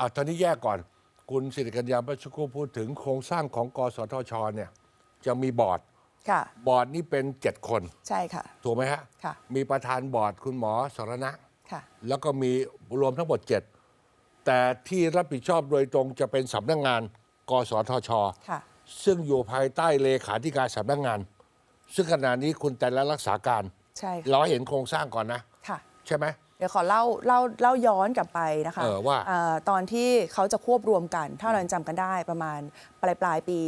อะตอนนี้แยกก่อน คุณสิริกัญญาเมื่อสักครู่พูดถึงโครงสร้างของกสทชเนี่ย จะมีบอร์ดค่ะ บอร์ดนี่เป็นเจ็ดคนใช่ค่ะ ถูกไหมฮะค่ะ มีประธานบอร์ดคุณหมอสรณะ ค่ะ แล้วก็มีรวมทั้งหมดเจ็ดแต่ที่รับผิดชอบโดยตรงจะเป็นสำนักงาน กสทช ค่ะ ซึ่งอยู่ภายใต้เลขาธิการสำนักงาน ซึ่งขณะนี้คุณแต่ละรักษาการ ใช่ค่ะเราให้เห็นโครงสร้างก่อนนะ ค่ะ ใช่ไหม เดี๋ยวขอเล่าเล่าเล่าย้อนกลับไปนะคะเออว่าเอ่อตอนที่เขาจะควบรวมกัน ถ้าเรายังจำกันได้ประมาณปลายปลายปี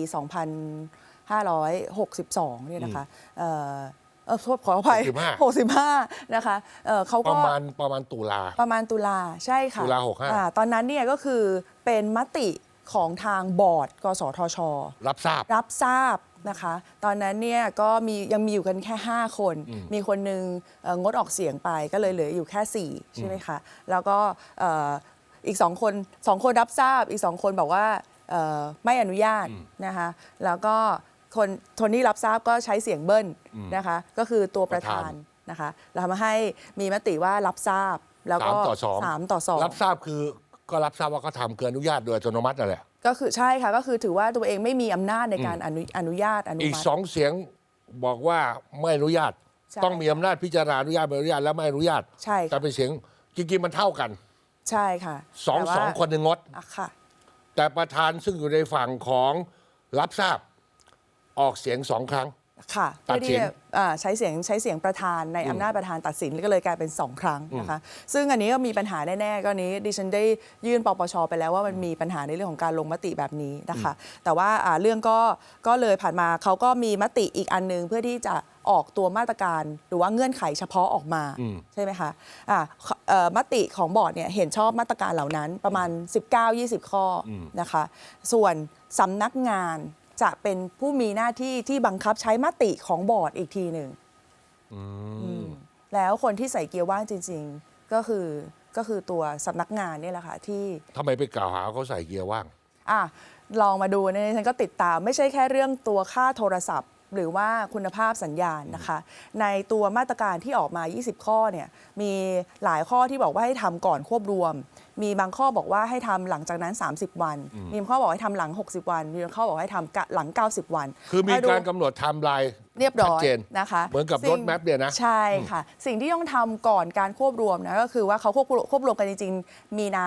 2562เนี่ยนะคะเอ่อเออโทษขออภัย65 65 นะคะเอ่อเขาปก็ ระมาณประมาณตุลา ประมาณตุลาใช่ค่ะตุลา65 อ่ตอนนั้นเนี่ยก็คือเป็นมติของทางบอร์ด กสทช รับทราบ รับทราบ นะคะ ตอนนั้นเนี่ยก็มียังมีอยู่กันแค่ 5 คน มีคนหนึ่งเอ่องดออกเสียงไปก็เลยเหลืออยู่แค่ 4 ใช่ไหมคะ แล้วก็เอ่ออีก 2 คนสองคนรับทราบอีก 2 คนบอกว่าเอ่อไม่อนุญาตนะคะ แล้วก็คนคนที่รับทราบก็ใช้เสียงเบิ้ลนะคะ ก็คือตัวประธาประธานนนะคะเราทำให้มีมติว่ารับทราบแล้วก็สามต่อสอง สามต่อสอง รับทราบคือก็รับทราบว่าเขาทำเกินอนุญาตโดยอัตโนมัตินั่นแหละ ก็คือใช่ค่ะก็คือถือว่าตัวเองไม่มีอำนาจในการอนุอนุญาตอนุอีกมัติ สองเสียงบอกว่าไม่อนุญาต ใช่ต้องมีอำนาจพิจารณาอนุญาตไม่อนุญาตและไม่อนุญาตใช่แต่ค่ะเป็นเสียงจริงๆมันเท่ากันใช่ค่ะสองแต่ว่าสองคนหนึ่งงด อะค่ะ แต่ประธานซึ่งอยู่ในฝั่งของรับทราบออกเสียงสองครั้ง ค่ะตัดเพื่อสิที่นจะอ่าใช้เสียงใช้เสียงประธานในอำนาจประธานตัดสินก็เลยกลายเป็น 2 ครั้งนะคะซึ่งอันนี้ก็มีปัญหาแน่ๆก็นี้ดิฉันได้ยื่นปปชไปแล้วว่ามันมีปัญหาในเรื่องของการลงมติแบบนี้นะคะ แต่ว่าอ่าเรื่องก็ก็เลยผ่านมาเขาก็มีมติอีกอันหนึงเพื่อที่จะออกตัวมาตรการหรือว่าเงื่อนไขเฉพาะออกมาใช่ไหมคะอ่าเอ่อมติของบอร์ดเนี่ยเห็นชอบมาตรการเหล่านั้นประมาณ 19-20 ข้ออนะคะ ส่วนสำนักงาน จะเป็นผู้มีหน้าที่ที่บังคับใช้มติของบอร์ดอีกทีหนึ่งอืมแล้วคนที่ใส่เกียร์ว่างจริง ๆ ก็คือก็คือตัวสำนักงานเนี่ยแหละค่ะที่ทำไมไปกล่าวหาเขาใส่เกียร์ว่างอะลองมาดูเนี่ยฉันก็ติดตามไม่ใช่แค่เรื่องตัวค่าโทรศัพท์ หรือว่าคุณภาพสัญญาณนะคะ ในตัวมาตรการที่ออกมา 20 ข้อเนี่ยมีหลายข้อที่บอกว่าให้ทำก่อนควบรวม มีบางข้อบอกว่าให้ทำหลังจากนั้น 30 วัน มีบางข้อบอกให้ทำหลัง 60 วัน มีบางข้อบอกให้ทำกะหลัง 90 วัน คือมีดูการกำหนดไทม์ไลน์เรียบร้อยชัดเจนนะคะเหมือนกับสิ่งรถแมพเนี่ยนะใช่ค่ะ สิ่งที่ต้องทำก่อนการควบรวมนะก็คือว่าเขาควบรวมควบรวมกันจริงๆมีนา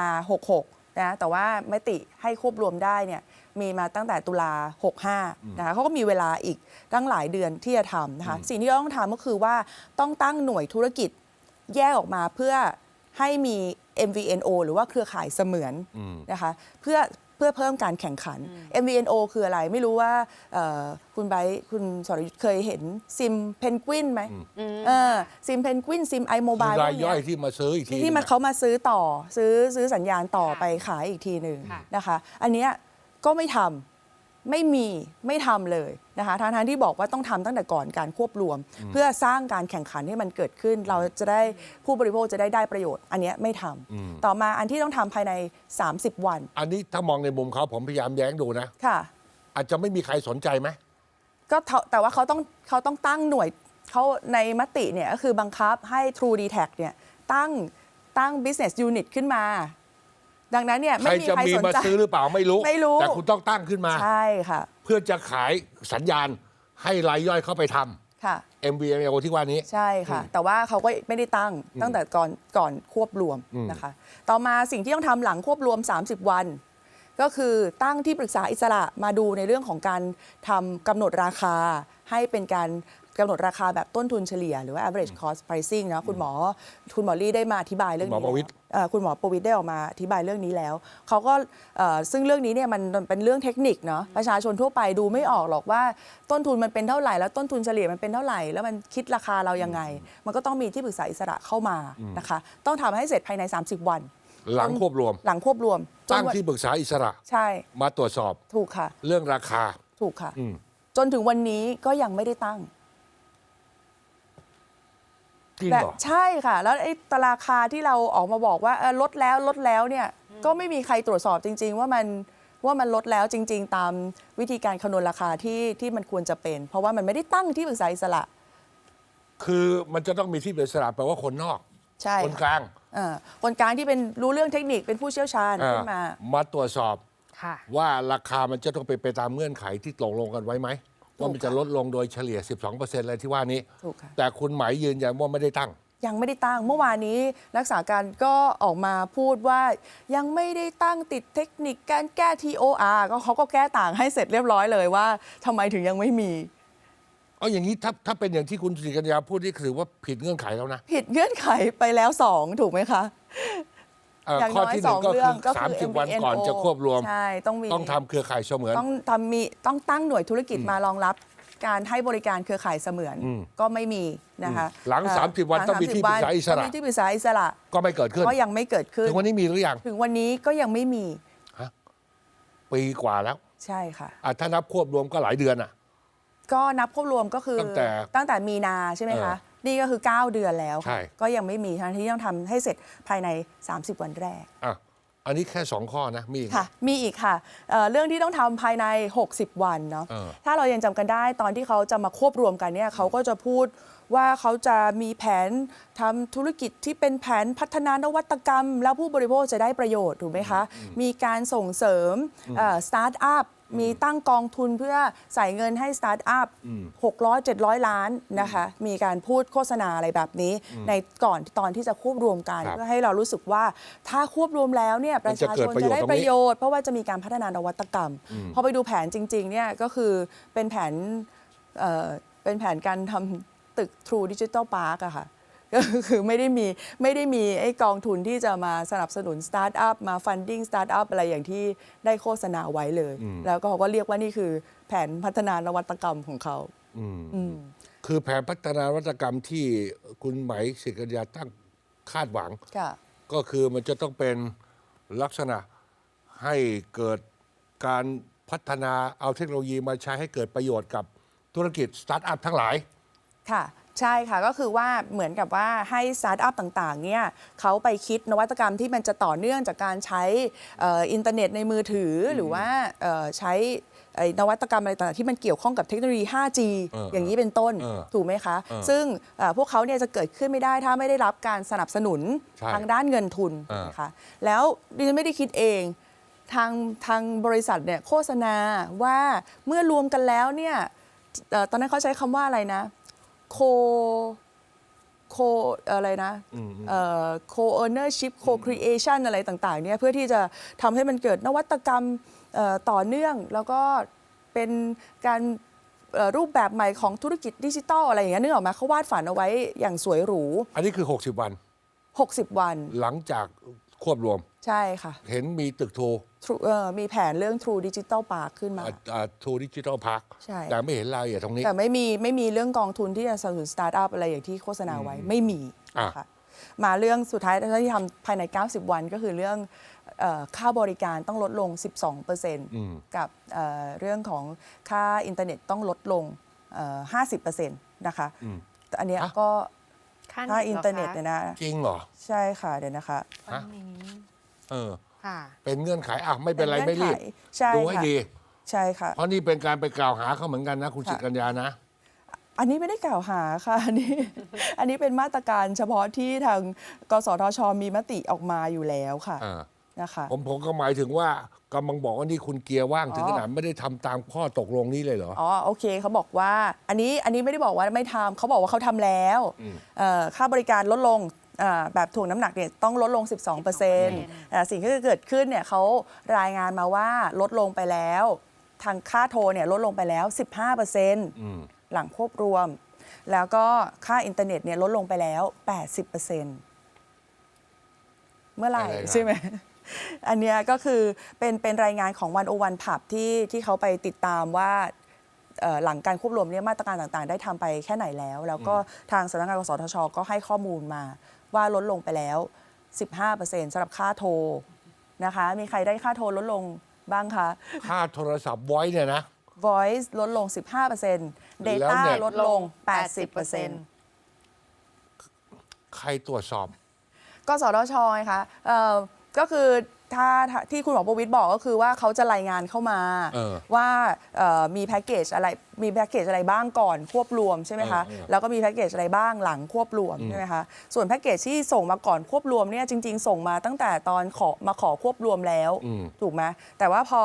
66นะแต่ว่ามติให้ควบรวมได้เนี่ย มีมาตั้งแต่ตุลา 65 นะคะเขาก็มีเวลาอีกตั้งหลายเดือนที่จะทำนะคะสิ่งที่เราต้องทำก็คือว่าต้องตั้งหน่วยธุรกิจแยกออกมาเพื่อให้มี MVNO หรือว่าเครือข่ายเสมือนนะคะเพื่อเพื่อเพิ่มการแข่งขัน MVNO คืออะไรไม่รู้ว่าเอ่อคุณไบร์ทคุณสรยุทธ์เคยเห็นซิมเพนกวินไหมเออซิมเพนกวินซิมไอโมบายรายย่อยที่มาซื้ออีกทีที่มันนึงเขามาซื้อต่อซื้อซื้อสัญญาณต่อไปขายอีกทีหนึ่งค่ะนะคะ อันเนี้ย ก็ไม่ทำไม่มีไม่ทำเลยนะคะทางทางๆที่บอกว่าต้องทำตั้งแต่ก่อนการควบรวม เพื่อสร้างการแข่งขันให้มันเกิดขึ้น เราจะได้ผู้บริโภคจะได้ได้ประโยชน์ อันเนี้ยไม่ทำต่อมาอันที่ต้องทำภายใน 30 วัน อันนี้ถ้ามองในมุมเขาผมพยายามแย้งดูนะค่ะ อาจจะไม่มีใครสนใจไหมก็เท่าแต่ว่าเขาต้องเขาต้องตั้งหน่วยเขาในมติเนี่ยก็คือบังคับให้ True d e t a c เนี่ยตั้งตั้ง business unit ขึ้นมา ดังนั้นเนี่ยใครไม่มีจะใครมีสนมาใจ ซื้อหรือเปล่าไม่รู้ ไม่รู้ แต่คุณต้องตั้งขึ้นมา ใช่ค่ะเพื่อจะขายสัญญาณให้รายย่อยเข้าไปทค่ะำ MVNO ที่ว่านี้ ใช่ค่ะ แต่ว่าเขาก็ไม่ได้ตั้งตั้งแต่ก่อนก่อนควบรวมนะคะ ต่อมาสิ่งที่ต้องทำหลังควบรวม 30 วัน ก็คือตั้งที่ปรึกษาอิสระมาดูในเรื่องของการทำกำหนดราคา ให้เป็นการกำหนดราคาแบบต้นทุนเฉลี่ย หรือว่า average cost pricing นะคุณหมอคุณหมอลี่ได้มาอธิบายเรื่องนี้คุณหมอประวิตรแล้วเอ่อ คุณหมอประวิตรได้ออกมาอธิบายเรื่องนี้แล้วเขาก็เอ่อซึ่งเรื่องนี้เนี่ยมันมันเป็นเรื่องเทคนิคเนาะประชาชนทั่วไปดูไม่ออกหรอกว่าต้นทุนมันเป็นเท่าไหร่ แล้วต้นทุนเฉลี่ยมันเป็นเท่าไหร่ แล้วมันคิดราคาเรายังไง มันก็ต้องมีที่ปรึกษาอิสระเข้ามานะคะต้องทำให้เสร็จภายใน 30 วัน หลังควบรวม หลังควบรวมจนตั้งวันที่ปรึกษาอิสระใช่มาตรวจสอบถูกค่ะ เรื่องราคาถูกค่ะอืมจนถึงวันนี้ก็ยังไม่ได้ตั้ง จริงแต่เหรอ ใช่ค่ะ แล้วไอ้ตราคาที่เราออกมาบอกว่าเออลดแล้วลดแล้วเนี่ยก็ไม่มีใครตรวจสอบจริง ๆ ว่ามันว่ามันลดแล้วจริง ๆ ตามวิธีการคำนวณราคาที่ที่มันควรจะเป็น เพราะว่ามันไม่ได้ตั้งที่ปรึกษาอิสระ คือมันจะต้องมีที่ปรึกษาอิสระแปลว่าคนนอก ใช่คนกลางเอ่อคนกลางที่เป็นรู้เรื่องเทคนิคเป็นผู้เชี่ยวชาญอ่าขึ้นมา มาตรวจสอบค่ะ ว่าราคามันจะต้องไปนไปตามเงื่อนไขที่ตกลงกันไว้ไหม ว่ามันจะลดลงโดยเฉลี่ย 12%อะไรที่ว่านี้ ถูกค่ะ แต่คุณหมายยืนยันว่าไม่ได้ตั้ง ยังไม่ได้ตั้งเมื่อวานนี้รักษาการก็ออกมาพูดว่ายังไม่ได้ตั้งติดเทคนิคการแก้ TOR ก็เขาก็แก้ต่างให้เสร็จเรียบร้อยเลยว่าทำไมถึงยังไม่มี เอาอย่างนี้ถ้าถ้าเป็นอย่างที่คุณสิกัญญาพูดนี่ถือว่าผิดเงื่อนไขแล้วนะ ผิดเงื่อนไขไปแล้วสองถูกไหมคะเอ่ออย่างข้อน้อยที่หสนึ่องงก็เรื่คือองก็คือสามสิบวัน MVNO ก่อนจะควบรวม ใช่ต้องมี ต้องทำเครือข่ายเสมือน ต้องทำมีต้องตั้งหน่วยธุรกิจมารองรับการให้บริการเครือข่ายเสมือนอืมก็ไม่มีนะคะหลังเอ่อ30วันหลัต้องมีที่ปรึกษาอิสระ ต้องมีที่ปรึกษาอิสระก็ไม่เกิดขึ้นก็ยังไม่เกิดขึ้น ถึงวันนี้มีหรือยังถึงวันนี้ก็ยังไม่มีปีกว่าแล้วใช่ค่ะ อะถ้านับควบรวมก็หลายเดือนอะ ก็นับควบรวมก็คือตั้งแต่ตั้งแต่มีนาใช่ไหมคะ นี่ก็คือ 9 เดือนแล้วใช่ ก็ยังไม่มีทั้งที่ต้องทำให้เสร็จภายใน 30 วันแรก อะอันนี้แค่สองข้อนะมีอีกไหมค่ะ มีอีกค่ะเอ่อเรื่องที่ต้องทำภายใน 60 วันเนาะ เออ ถ้าเรายังจำกันได้ตอนที่เขาจะมาควบรวมกันเนี่ยเขาก็จะพูดว่าเขาจะมีแผนทำธุรกิจที่เป็นแผนพัฒนานวัตกรรม แล้วผู้บริโภคจะได้ประโยชน์ถูกไหมคะ มีการส่งเสริมสตาร์ทอัพ มีตั้งกองทุนเพื่อใส่เงินให้สตาร์ทอัพ600 700 ล้านนะคะ มีการพูดโฆษณาอะไรแบบนี้ ในก่อนตอนที่จะควบรวมกันครับเพื่อให้เรารู้สึกว่าถ้าควบรวมแล้วเนี่ยประชาชนจะได้ประโยชน์ เพราะว่าจะมีการพัฒนานวัตกรรม พอไปดูแผนจริงๆเนี่ยก็คือเป็นแผนเอ่อเป็นแผนการทำตึก True Digital Park อะค่ะ ก็คือไม่ได้มีไม่ได้มีไอ้กองทุนที่จะมาสนับสนุนสตาร์ทอัพมาฟันดิ้งสตาร์ทอัพอะไรอย่างที่ได้โฆษณาไว้เลย แล้วก็เขาก็เรียกว่านี่คือแผนพัฒนานวัตกรรมของเขาคือแผนพัฒนานวัตกรรมที่คุณไหมายสิกัญญาตั้งคาดหวังค่ะก็คือมันจะต้องเป็นลักษณะให้เกิดการพัฒนาเอาเทคโนโลยีมาใช้ให้เกิดประโยชน์กับธุรกิจสตาร์ทอัพทั้งหลาย ค่ะ ใช่ค่ะก็คือว่าเหมือนกับว่าให้สตาร์ทอัพต่างๆเนี่ยเขาไปคิดนวัตกรรมที่มันจะต่อเนื่องจากการใช้เอ่ออินเทอร์เน็ตในมือถืออหรือว่าเอ่อใช้ไอ้นวัตกรรมอะไรต่างๆที่มันเกี่ยวข้องกับเทคโนโลยี 5G เอออย่างนี้เป็นต้นเออถูกไหมคะเออซึ่งเอ่อพวกเขาเนี่ยจะเกิดขึ้นไม่ได้ถ้าไม่ได้รับการสนับสนุนใช่ทางด้านเงินทุนเออนะคะแล้วดิฉันไม่ได้คิดเองทางทางบริษัทเนี่ยโฆษณาว่าเมื่อรวมกันแล้วเนี่ยเอ่อตอนนั้นเขาใช้คำว่าอะไรนะ โคโคอะไรนะเอ่อ co ownership co creation อะไรต่างๆเนี่ยเพื่อที่จะทำให้มันเกิดนวัตกรรมเอ่อต่อเนื่อง แล้วก็เป็นการเอ่อรูปแบบใหม่ของธุรกิจดิจิทัลอะไรอย่างเงี้ยนึกออกไหมเขาวาดฝันเอาไว้อย่างสวยหรู อันนี้คือ 60 วัน 60 วัน หลังจาก ควบรวม ใช่ค่ะเห็นมีตึกโทร True- เอ่อมีแผนเรื่อง True Digital Park ขึ้นมาโทรดิจิทัลพาร์คใช่ แต่ไม่เห็นรายละเอียดตรงนี้ แต่ไม่มีไม่มีเรื่องกองทุนที่จะสนับสนุนสตาร์ทอัพอะไรอย่างที่โฆษณาไว้ไม่มีอะนะคะมาเรื่องสุดท้ายที่ทำภายใน 90 วันก็คือเรื่องเอ่อค่าบริการต้องลดลง 12%กับเอ่อเรื่องของค่าอินเทอร์เน็ตต้องลดลงเอ่อ50%นะคะแต่อันเนี้ยฮะก็ ค่าค่าเน็ตอินเหรอเทอร์เน็ตคะเนี่ยนะ จริงเหรอ ใช่ค่ะเดี๋ยวนะคะวันนี้เออ ค่ะ เป็นเงื่อนไขอะไม่เป็นไรเป็นไม่เงื่รีอนบไขใช่ดูให้ค่ะดี ใช่ค่ะ เพราะนี่เป็นการไปกล่าวหาเขาเหมือนกันนะ คุณค่ะจิตกัญญานะ อันนี้ไม่ได้กล่าวหาค่ะ อันนี้ อันนี้เป็นมาตรการเฉพาะที่ทางกสทชมีมติออกมาอยู่แล้วค่ะอ่า นะคะผมผมก็หมายถึงว่ากำลังบอกว่านี่คุณเกียร์ว่างอ๋อถึงขนาดไม่ได้ทำตามข้อตกลงนี้เลยเหรอ อ๋อโอเคเขาบอกว่าอันนี้อันนี้ไม่ได้บอกว่าไม่ทำเขาบอกว่าเขาทำแล้วเอ่อค่าบริการลดลงอ่าแบบถ่วงน้ำหนักเนี่ยต้องลดลง 12%อ่าสิ่งที่เกิดขึ้นเนี่ยเขารายงานมาว่าลดลงไปแล้ว ทางค่าโทรเนี่ยลดลงไปแล้ว 15%หลังควบรวม แล้วก็ค่าอินเทอร์เน็ตเนี่ยลดลงไปแล้ว 80%เมื่อไหร่อะไรนะ ใช่ไหม อันเนี้ยก็คือเป็นเป็นรายงานของวันโอวันผับที่ที่เขาไปติดตามว่าเอ่อหลังการควบรวมเนี่ยมาตรการต่างๆ ได้ทำไปแค่ไหนแล้ว แล้วก็ทางสำนักงานกสทช ก็ให้ข้อมูลมา ว่าลดลงไปแล้ว 15%สำหรับค่าโทรนะคะ มีใครได้ค่าโทรลดลงบ้างคะ ค่าโทรศัพท์ไว้เนี่ยนะ Voice ลดลง 15% Data แล้ว Net ลดลง 80%ใครตรวจสอบ กสทชไงคะเอ่อ ก็คือถ้าถ้าที่คุณหมอประวิตรบอกก็คือว่าเขาจะรายงานเข้ามา เออว่าเอ่อมีแพ็กเกจอะไรมีแพ็กเกจอะไรบ้างก่อนควบรวมใช่ไหมคะ เออเออแล้วก็มีแพ็กเกจอะไรบ้างหลังควบรวมใช่ไหมคะส่วนแพ็กเกจที่ส่งมาก่อนควบรวมเนี่ยจริง ๆ ส่งมาตั้งแต่ตอนขอมาขอควบรวมแล้วอืม ถูกไหมแต่ว่าพอ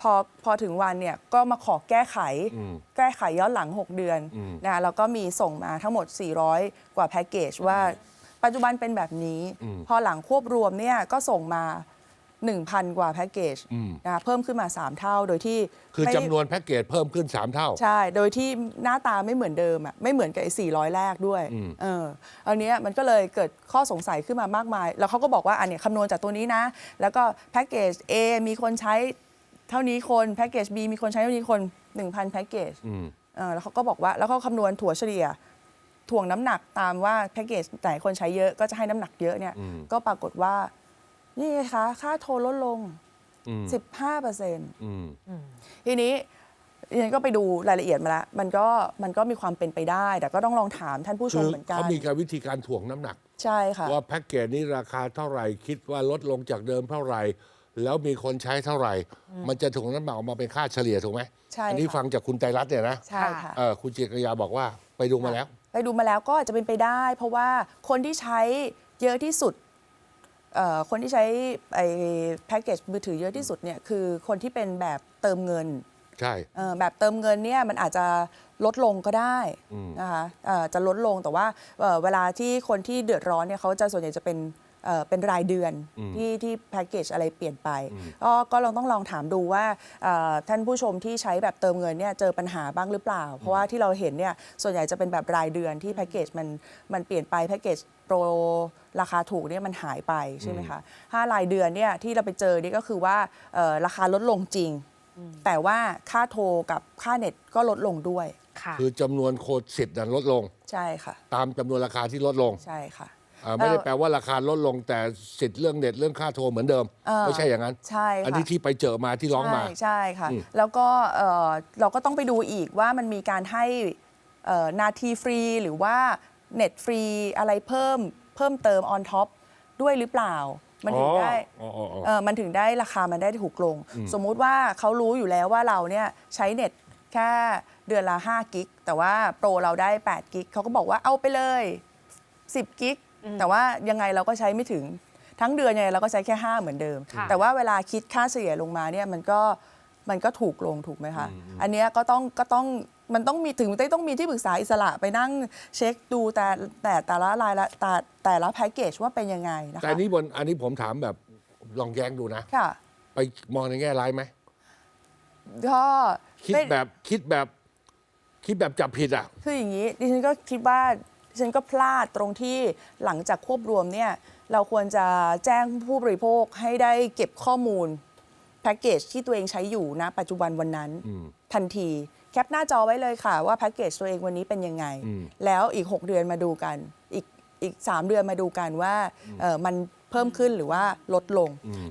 พอพอถึงวันเนี่ยก็มาขอแก้ไข อืม แก้ไขย้อนหลัง 6 เดือนอืม นะแล้วก็มีส่งมาทั้งหมด 400 กว่าแพ็กเกจว่า ปัจจุบันเป็นแบบนี้อืมพอหลังควบรวมเนี่ยก็ส่งมา 1,000 กว่าแพ็กเกจอืมนะคะเพิ่มขึ้นมา 3 เท่าโดยที่คือไม่จำนวนแพ็กเกจเพิ่มขึ้น 3 เท่า ใช่ โดยที่หน้าตาไม่เหมือนเดิมอะไม่เหมือนกับไอ้400 แรกด้วยอืม เอออันเนี้ยมันก็เลยเกิดข้อสงสัยขึ้นมามากมาย แล้วเขาก็บอกว่าอันเนี้ยคำนวณจากตัวนี้นะ แล้วก็แพ็กเกจ A มีคนใช้เท่านี้คนแพ็กเกจ B มีคนใช้เท่านี้คน 1,000แพ็กเกจ อืม เออแล้วเขาก็บอกว่าแล้วเขาคำนวณถั่วเฉลี่ย ถ่วงน้ำหนักตามว่าแพ็กเกจไหนคนใช้เยอะก็จะให้น้ำหนักเยอะเนี่ยอืมก็ปรากฏว่า นี่ไงคะค่าโทรลดลงอืม15เปอร์เซ็นต์อืมทีนี้ดิฉันก็ไปดูรายละเอียดมาแล้วมันก็มันก็มีความเป็นไปได้ แต่ก็ต้องลองถามท่านผู้ชคืมอเหมือนกันเขามีการวิธีการถ่วงน้ำหนัก ใช่ค่ะว่าแพ็กเกจนี้ราคาเท่าไหร่คิดว่าลดลงจากเดิมเท่าไหร่ แล้วมีคนใช้เท่าไหร่ มันจะถ่วงน้ำหนักออกมาเป็นค่าเฉลี่ยถูกไหมใช่อันี้ค่ะฟังจากคุณไตรรัตน์เนี่ยนะใช่ค่ะเออคุณจิตรยาบอกว่าไปดูมาแล้วไป ดูมาแล้วก็อาจจะเป็นไปได้ เพราะว่าคนที่ใช้เยอะที่สุดเอ่อคนที่ใช้ไอ้แพ็กเกจมือถือเยอะที่สุดเนี่ยคือคนที่เป็นแบบเติมเงินใช่เอ่อแบบเติมเงินเนี่ยมันอาจจะลดลงก็ได้อืมนะคะเอ่อจะลดลงแต่ว่าเอ่อเวลาที่คนที่เดือดร้อนเนี่ยเขาจะส่วนใหญ่จะเป็น เอ่อเป็นรายเดือนที่ที่แพ็กเกจอะไรเปลี่ยนไปก็ก็ลองต้องลองถามดูว่าเอ่อท่านผู้ชมที่ใช้แบบเติมเงินเนี่ยเจอปัญหาบ้างหรือเปล่า เพราะว่าที่เราเห็นเนี่ยส่วนใหญ่จะเป็นแบบรายเดือนที่แพ็กเกจมันมันเปลี่ยนไปแพ็กเกจโปรราคาถูกเนี่ยมันหายไปใช่ไหมคะถ้ารายเดือนเนี่ยที่เราไปเจอนี่ก็คือว่าเอ่อราคาลดลงจริง แต่ว่าค่าโทรกับค่าเน็ตก็ลดลงด้วยค่ะ คือจำนวนโคดสิทธิ์นั้นลดลง ใช่ค่ะ ตามจำนวนราคาที่ลดลง ใช่ค่ะ อ่าไม่ได้เอ่อแปลว่าราคาลดลงแต่สิทธิ์เรื่องเน็ตเรื่องค่าโทรเหมือนเดิม เออ ไม่ใช่อย่างนั้น ใช่ค่ะอันนี้ที่ไปเจอมาที่ร้องมา ใช่ใช่ค่ะ อืม แล้วก็เอ่อเราก็ต้องไปดูอีกว่ามันมีการให้เอ่อนาทีฟรีหรือว่าเน็ตฟรีอะไรเพิ่มเพิ่มเติมออนท็อปด้วยหรือเปล่า มันถึงได้ อ๋ออ๋ออ๋อ เออมันถึงได้ราคามันได้ถูกลง สมมุติว่าเขารู้อยู่แล้วว่าเราเนี่ยใช้เน็ตแค่เดือนละ 5 กิก แต่ว่าโปรเราได้ 8 กิกเขาก็บอกว่าเอาไปเลย 10 กิก แต่ว่ายังไงเราก็ใช้ไม่ถึงทั้งเดือนยังไงเราก็ใช้แค่ 5 เหมือนเดิมค่ะแต่ว่าเวลาคิดค่าเฉลี่ยลงมาเนี่ยมันก็มันก็ถูกลงถูกไหมคะ อันเนี้ยก็ต้องก็ต้องมันต้องมีถึงได้ต้องมีที่ปรึกษาอิสระไปนั่งเช็คดูแต่แต่แต่ละรายละแต่แต่ละแพ็กเกจว่าเป็นยังไงนะคะแต่อันนี้บนอันนี้ผมถามแบบลองแย้งดูนะ ค่ะ ไปมองในแง่ร้ายไหมก็คิดไม่แบบคิดแบบคิดแบบจับผิดอะ คืออย่างนี้ดิฉันก็คิดว่าดิ ฉันก็พลาดตรงที่หลังจากควบรวมเนี่ยเราควรจะแจ้งผู้บริโภคให้ได้เก็บข้อมูลแพ็กเกจที่ตัวเองใช้อยู่ณปัจจุบันวันนั้นอืมทันทีแคปหน้าจอไว้เลยค่ะ ว่าแพ็กเกจตัวเองวันนี้เป็นยังไงอืมแล้วอีก 6 เดือนมาดูกัน อีกอีก 3 เดือนมาดูกันว่าเอ่อมันเพิ่มขึ้นหรือว่าลดลง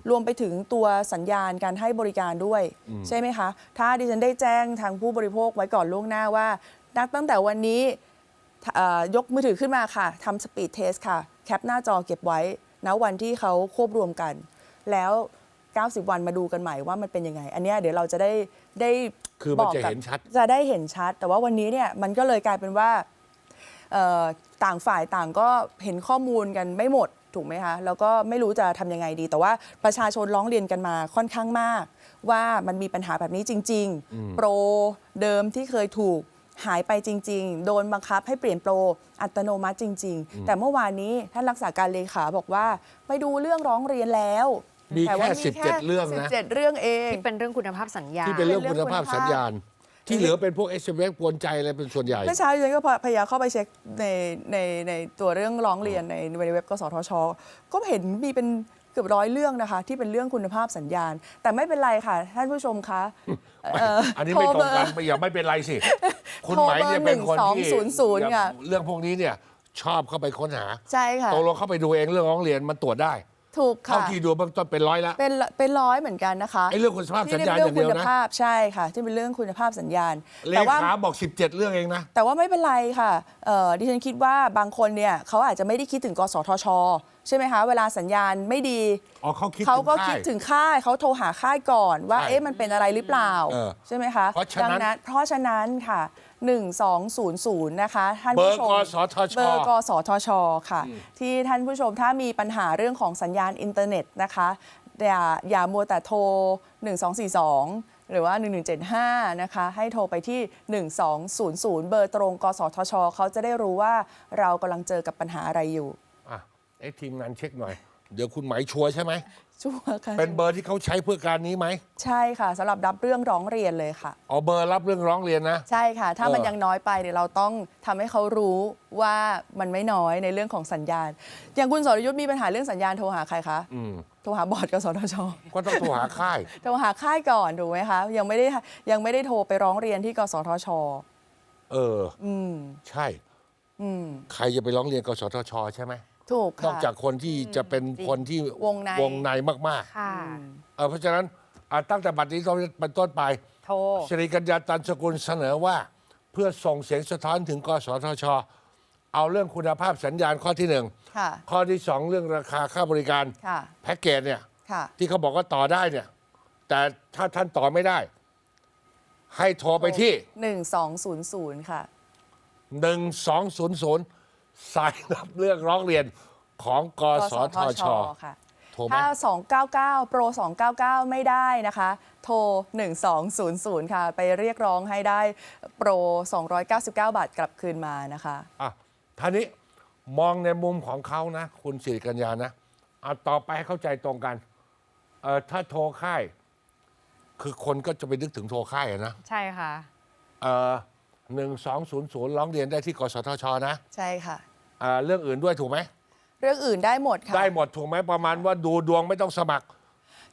รวมไปถึงตัวสัญญาณการให้บริการด้วย ใช่ไหมคะ ถ้าดิฉันได้แจ้งทางผู้บริโภคไว้ก่อนล่วงหน้าว่า นับตั้งแต่วันนี้เอ่อ ยกมือถือขึ้นมาค่ะทำสปีดเทสค่ะ แคปหน้าจอเก็บไว้ณวันที่เขาควบรวมกัน แล้ว 90 วันมาดูกันใหม่ว่ามันเป็นยังไง อันเนี้ยเดี๋ยวเราจะได้ได้คือมันบกจะกับเห็นชัด จะได้เห็นชัด แต่ว่าวันนี้เนี่ยมันก็เลยกลายเป็นว่าเอ่อต่างฝ่ายต่างก็เห็นข้อมูลกันไม่หมดถูกไหมคะ แล้วก็ไม่รู้จะทำยังไงดี แต่ว่าประชาชนร้องเรียนกันมาค่อนข้างมาก ว่ามันมีปัญหาแบบนี้จริง ๆ โปรเดิมที่เคยถูก หายไปจริง ๆ โดนบังคับให้เปลี่ยนโปรอัตโนมัติจริง ๆ แต่เมื่อวานนี้ท่านรักษาการเลขาบอกว่า ไปดูเรื่องร้องเรียนแล้วมีต่ว่าแค่17 เรื่องนะ17 เรื่องเอง ที่เป็นเรื่องคุณภาพสัญญาณที่เป็นเรื่องเป็นคุเรื่ณองภาพคุณภาพสัญญาณ ที่เหลือเป็นพวก SMS กวนใจอะไรเป็นส่วนใหญ่ เมื่อเช้าดิฉันก็พยายามเข้าไปเช็คในในในตัวเรื่องร้องเรียนในในเว็บกสทช ก็เห็นมีเป็นเกือบร้อยเรื่องนะคะ ที่เป็นเรื่องคุณภาพสัญญาณ แต่ไม่เป็นไรค่ะ ท่านผู้ชมคะเอันนี้ไม่ตรงกันโทเบอไม่อย่าไม่เป็นไรสิ คุณโทรหมายเนี่ยเป็นคนที่เบอร์1200ค่ะเรื่องพวกนี้เนี่ยชอบเข้าไปค้นหาใช่ค่ะตกลงเข้าไปดูเองเรื่องร้องเรียนมันตรวจได้ถูกเท่าค่ะที่ดูเบื้องต้นเป็นร้อยละเป็นเป็นร้อยเหมือนกันนะคะไอ้เรื่องคุณภาพสัญญาณที่อย่างเดียวเป็นเรื่องคุณนะภาพใช่ค่ะ ที่เป็นเรื่องคุณภาพสัญญาณเลแต่ว่าขาบอก 17 เรื่องเองนะแต่ว่าไม่เป็นไรค่ะเอ่อดิฉันคิดว่าบางคนเนี่ยเขาอาจจะไม่ได้คิดถึงกสทช ใช่ไหมคะเวลาสัญญาณไม่ดีอ๋อเขาคิดเขาก็ถึงค่ายคิดถึงค่ายเขาโทรหาค่ายก่อนว่าใช่เอ๊ะมันเป็นอะไรหรือเปล่าเออใช่ไหมคะเพราะฉะนั้น ดังนั้นเพราะฉะนั้นค่ะ 1200 นะคะ ท่านเบอผู้ร์ชม กสทช เบอร์กสทช ค่ะ ที่ท่านผู้ชมถ้ามีปัญหาเรื่องของสัญญาณอินเทอร์เน็ตนะคะอย่าอย่ามัวแต่โทร 1242 หรือว่า 1175 นะคะ ให้โทรไปที่ 1200 เบอร์ตรง กสทช เขาจะได้รู้ว่าเรากำลังเจอกับปัญหาอะไรอยู่อะ เอ๊ะทีมงานเช็คหน่อย เดี๋ยวคุณหมายชัวร์ใช่ไหม ชัวร์ค่ะเป็นเบอร์ที่เขาใช้เพื่อการนี้ไหมใช่ค่ะสำหรับรับเรื่องร้องเรียนเลยค่ะ เอาเบอร์รับเรื่องร้องเรียนนะ ใช่ค่ะ ถ้ามันเออ ยังน้อยไปเดี๋ยวเราต้องทำให้เขารู้ว่ามันไม่น้อยในเรื่องของสัญญาณ อย่างคุณสรยุทธ์มีปัญหาเรื่องสัญญาณโทรหาใครคะอืมโทรหาบอร์ดกสทช ก็ต้องโทรหาค่าย โทรหาค่ายก่อนถูกไหมคะยังไม่ได้ยังไม่ได้โทรไปร้องเรียนที่กสทช เออ อืม ใช่ อืม ใครจะไปร้องเรียนกสทช ใช่ไหม ถูกนอกค่ะจากคนที่จะเป็นคนที่วงใน วงในมากค่ะ ๆเออเพราะฉะนั้นอะตั้งแต่บัดนี้เป็นต้นไป โทร สิริกัญญาตันสกุลเสนอว่าเพื่อส่งเสียงสะท้อนถึงกสทช เอาเรื่องคุณภาพสัญญาณข้อที่หนึ่งค่ะข้อที่สองเรื่องราคาค่าบริการค่ะ แพ็กเกจเนี่ยค่ะ ที่เขาบอกว่าต่อได้เนี่ย แต่ถ้าท่านต่อไม่ได้ ให้โทรไปที่ 1200 ค่ะ 1200 สายรับเรื่องร้องเรียนของกสทช ค่ะ โทรไหม ถ้า 299 โปร 299 ไม่ได้นะคะ โทร 1200 ค่ะ ไปเรียกร้องให้ได้โปร 299 บาทกลับคืนมานะคะ อะท่านี้มองในมุมของเขานะ คุณสิริกัญญานะเอาต่อไปให้เข้าใจตรงกันเออถ้าโทรค่าย คือคนก็จะไปนึกถึงโทรค่ายอะนะใช่ค่ะ เออ หนึ่งสองศูนย์ศูนย์ร้องเรียนได้ที่กสทชนะใช่ค่ะเอ่อเรื่องอื่นด้วยถูกไหม เรื่องอื่นได้หมดค่ะ ได้หมดถูกไหมประมาณว่าดูดวงไม่ต้องสมัคร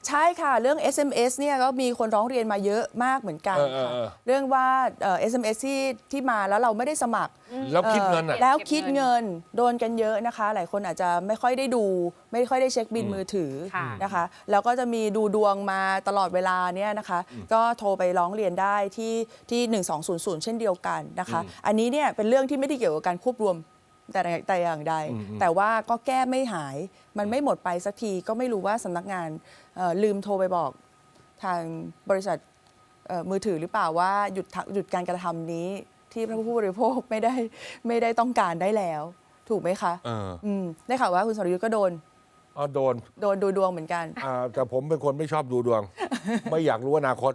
ใช่ค่ะ เรื่อง SMS เนี่ยก็มีคนร้องเรียนมาเยอะมากเหมือนกันเออเออค่ะเออ เรื่องว่าเอ่อ SMS ที่ที่มาแล้วเราไม่ได้สมัคร แล้วคิดเงินอะอ่อแล้วคิดเงินโดนกันเยอะนะคะ หลายคนอาจจะไม่ค่อยได้ดู ไม่ค่อยได้เช็คบินมือถือค่ะ นะคะ แล้วก็จะมีดูดวงมาตลอดเวลาเนี่ยนะคะ ก็โทรไปร้องเรียนได้ที่ที่ 1200 เช่นเดียวกันนะคะ อันนี้เนี่ยเป็นเรื่องที่ไม่ได้เกี่ยวกับการควบรวม แต่แต่อย่างใด แต่ว่าก็แก้ไม่หาย มันไม่หมดไปสักทีก็ไม่รู้ว่าสำนักงานเอ่อลืมโทรไปบอกทางบริษัทเอ่อมือถือหรือเปล่าว่าหยุดทำหยุดการกระทำนี้ที่พระผู้บริโภคไม่ได้ไม่ได้ต้องการได้แล้ว ถูกไหมคะเอออืมได้ข่าวว่าคุณสรยุทธ์ก็โดนเอาโดนโดนดูดวงเหมือนกันอ่าแต่ผมเป็นคนไม่ชอบดูดวง ไม่อยากรู้อนาคต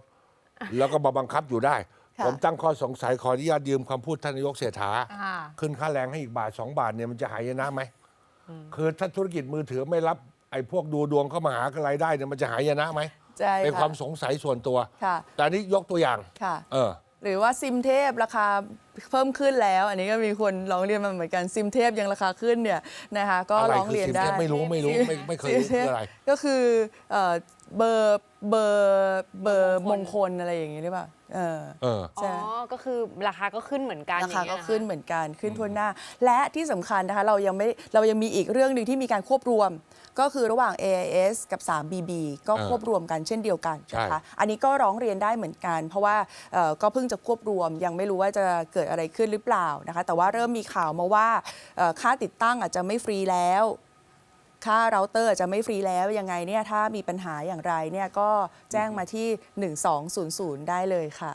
แล้วก็มาบังคับอยู่ได้ค่ะ ผมตั้งข้อสงสัยขออนุญาตยืมคำพูดท่านนายกเศรษฐาค่ะขึ้นค่าแรงให้อีกบาทสองบาทเนี่ยมันจะหายนะไหมคือถ้าธุรกิจมือถือไม่รับไอ้พวกดูดวงเข้ามาหารายได้เนี่ยมันจะหายนะไหมใช่เป็นค่ะความสงสัยส่วนตัวค่ะแต่อันนี้ยกตัวอย่างค่ะเออหรือว่าซิมเทพราคาเพิ่มขึ้นแล้ว อันนี้ก็มีคนร้องเรียนมาเหมือนกันซิมเทพยังราคาขึ้นเนี่ยนะคะก็อะไรร้องเรียนคือซิมได้เทพไม่รู้ไม่รู้ไม่ไม่เคยรู้ซิมทพคืออะไรก็คือ เอ่อเบอร์เบอร์เบอร์มงคลอะไรอย่างงี้หรือเปล่าเออ เออ อ๋อก็คือราคาก็ขึ้นเหมือนกันราคาอย่งก็เงี้ยะขึ้นเหมือนกันขึ้นทั่วหน้า และที่สำคัญนะคะเรายังไม่เรายังมีอีกเรื่องหนึ่งที่มีการควบรวม ก็คือระหว่าง AIS กับ 3BB ก็เออควบรวมกันเช่นเดียวกันนะใช่ คะอันนี้ก็ร้องเรียนได้เหมือนกัน เพราะว่าเอ่อก็เพิ่งจะควบรวม ยังไม่รู้ว่าจะเกิดอะไรขึ้นหรือเปล่านะคะแต่ว่าเริ่มมีข่าวมาว่าเอ่อค่าติดตั้งอาจจะไม่ฟรีแล้ว ค่าเราเตอร์จจะไม่ฟรีแล้วยังไงเนี่ยถ้ามีปัญหาอย่างไรเนี่ยก็แจ้งมาที่ 1200 ได้เลยค่ะ